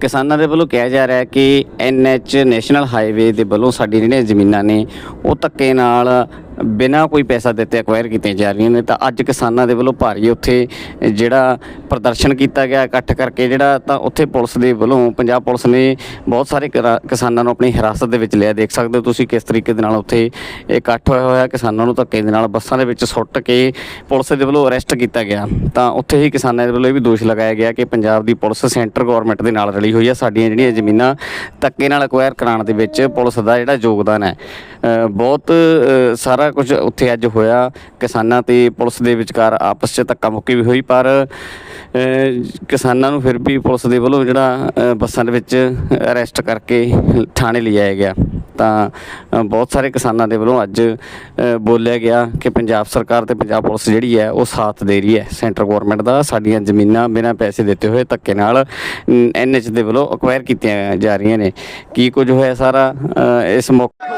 ਕਿਸਾਨਾਂ ਦੇ ਵੱਲੋਂ ਕਿਹਾ ਜਾ ਰਿਹਾ ਹੈ ਕਿ ਐਨਐਚ ਨੈਸ਼ਨਲ ਹਾਈਵੇ ਦੇ ਵੱਲੋਂ ਸਾਡੀ ਜਿਹੜੀਆਂ ਜ਼ਮੀਨਾਂ ਨੇ ਉਹ ਧੱਕੇ ਨਾਲ ਬਿਨਾਂ ਕੋਈ ਪੈਸਾ ਦਿੱਤੇ ਐਕਵਾਇਰ ਕੀਤੀਆਂ ਜਾ ਰਹੀਆਂ ਨੇ, ਤਾਂ ਅੱਜ ਕਿਸਾਨਾਂ ਦੇ ਵੱਲੋਂ ਭਾਰੀ ਉੱਥੇ ਜਿਹੜਾ ਪ੍ਰਦਰਸ਼ਨ ਕੀਤਾ ਗਿਆ, ਇਕੱਠ ਕਰਕੇ ਜਿਹੜਾ ਤਾਂ ਉੱਥੇ ਪੁਲਿਸ ਦੇ ਵੱਲੋਂ, ਪੰਜਾਬ ਪੁਲਿਸ ਨੇ ਬਹੁਤ ਸਾਰੇ ਕਿਰਾ- ਕਿਸਾਨਾਂ ਨੂੰ ਆਪਣੀ ਹਿਰਾਸਤ ਦੇ ਵਿੱਚ ਲਿਆ। ਦੇਖ ਸਕਦੇ ਹੋ ਤੁਸੀਂ ਕਿਸ ਤਰੀਕੇ ਦੇ ਨਾਲ ਉੱਥੇ ਇਕੱਠ ਹੋਇਆ ਹੋਇਆ, ਕਿਸਾਨਾਂ ਨੂੰ ਧੱਕੇ ਦੇ ਨਾਲ ਬੱਸਾਂ ਦੇ ਵਿੱਚ ਸੁੱਟ ਕੇ ਪੁਲਿਸ ਦੇ ਵੱਲੋਂ ਅਰੈਸਟ ਕੀਤਾ ਗਿਆ। ਤਾਂ ਉੱਥੇ ਹੀ ਕਿਸਾਨਾਂ ਦੇ ਵੱਲੋਂ ਇਹ ਵੀ ਦੋਸ਼ ਲਗਾਇਆ ਗਿਆ ਕਿ ਪੰਜਾਬ ਦੀ ਪੁਲਿਸ ਸੈਂਟਰ ਗਵਰਨਮੈਂਟ ਦੇ ਨਾਲ ਰਲੀ ਹੋਈ ਹੈ ਸਾਡੀਆਂ ਜਿਹੜੀਆਂ ਜ਼ਮੀਨਾਂ ਧੱਕੇ ਨਾਲ ਅਕਵਾਇਰ ਕਰਾਉਣ ਦੇ ਵਿੱਚ ਪੁਲਿਸ ਦਾ ਜਿਹੜਾ ਯੋਗਦਾਨ ਹੈ ਬਹੁਤ ਸਾਰਾ ਸਾਰਾ ਕੁਝ ਉੱਥੇ ਅੱਜ ਹੋਇਆ। ਕਿਸਾਨਾਂ ਤੇ ਪੁਲਿਸ ਦੇ ਵਿਚਕਾਰ ਆਪਸ 'ਚ ਧੱਕਾ ਮੁੱਕੀ ਵੀ ਹੋਈ, ਪਰ ਕਿਸਾਨਾਂ ਨੂੰ ਫਿਰ ਵੀ ਪੁਲਿਸ ਦੇ ਵੱਲੋਂ ਜਿਹੜਾ ਬੱਸਾਂ ਦੇ ਵਿੱਚ ਅਰੈਸਟ ਕਰਕੇ ਥਾਣੇ ਲਿਜਾਇਆ ਗਿਆ। ਤਾਂ ਬਹੁਤ ਸਾਰੇ ਕਿਸਾਨਾਂ ਦੇ ਵੱਲੋਂ ਅੱਜ ਬੋਲਿਆ ਗਿਆ ਕਿ ਪੰਜਾਬ ਸਰਕਾਰ ਤੇ ਪੰਜਾਬ ਪੁਲਿਸ ਜਿਹੜੀ ਹੈ, ਉਹ ਸਾਥ ਦੇ ਰਹੀ ਹੈ। ਸੈਂਟਰ ਗਵਰਨਮੈਂਟ ਦਾ ਸਾਡੀਆਂ ਜ਼ਮੀਨਾਂ ਬਿਨਾਂ ਪੈਸੇ ਦਿੱਤੇ ਹੋਏ ਧੱਕੇ ਨਾਲ ਐਨਐਚ ਦੇ ਵੱਲੋਂ ਅਕਵਾਇਰ ਕੀਤੀਆਂ ਜਾ ਰਹੀਆਂ ਨੇ। ਕੀ ਕੁਝ ਹੋਇਆ ਸਾਰਾ ਇਸ ਮੌਕੇ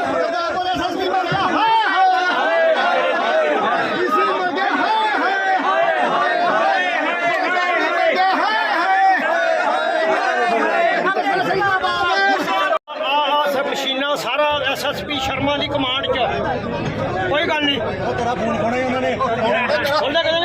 ਸਾਰਾ ਐਸਐਸਪੀ ਸ਼ਰਮਾ ਦੀ ਕਮਾਂਡ 'ਚ। ਕੋਈ ਗੱਲ ਨਹੀਂ। ਉਹ ਤੇਰਾ ਫੋਨ ਖੋਣਾ ਉਹਨਾਂ ਨੇ। ਖੋਲਦਾ ਕਹਿੰਦੇ